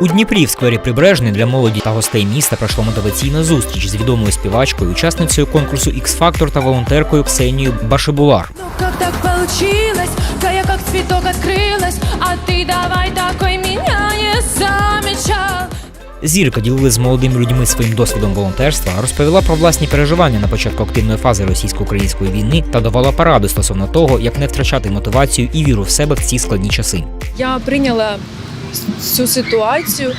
У Дніпрі в сквері Прибережний для молоді та гостей міста пройшла мотиваційна зустріч з відомою співачкою, учасницею конкурсу X-Factor та волонтеркою Ксенією Башибулар. Ну как так получилось, да я как цветок открылась А ты давай такой меня не Зірка ділилась з молодими людьми своїм досвідом волонтерства, розповіла про власні переживання на початку активної фази російсько-української війни та давала поради стосовно того, як не втрачати мотивацію і віру в себе в ці складні часи. Я прийняла цю ситуацію,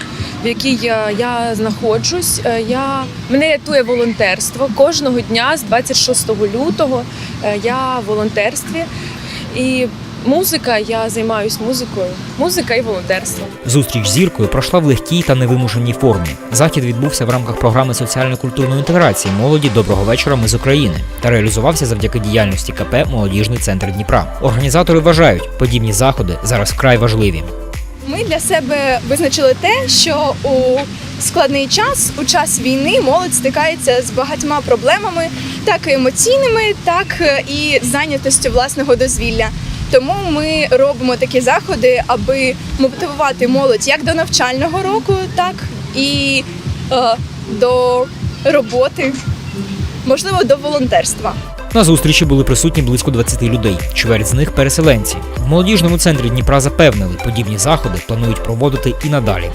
в якій я, я знаходжусь. Е, Я, мене рятує волонтерство. Кожного дня з 26 лютого е, я в волонтерстві. І музика, я займаюся музикою. Музика і волонтерство. Зустріч зіркою пройшла в легкій та невимушеній формі. Захід відбувся в рамках програми соціально-культурної інтеграції молоді Доброго вечора. Ми з України та реалізувався завдяки діяльності КП Молодіжний центр Дніпра. Організатори вважають, подібні заходи зараз вкрай важливі. Ми для себе визначили те, що у складний час, у час війни, молодь стикається з багатьма проблемами, так і емоційними, так і зайнятостю власного дозвілля. Тому ми робимо такі заходи, аби мотивувати молодь як до навчального року, так і е, до роботи, можливо, до волонтерства. На зустрічі були присутні близько 20 людей. Чверть з них переселенці. В молодіжному центрі Дніпра запевнили, подібні заходи планують проводити і надалі.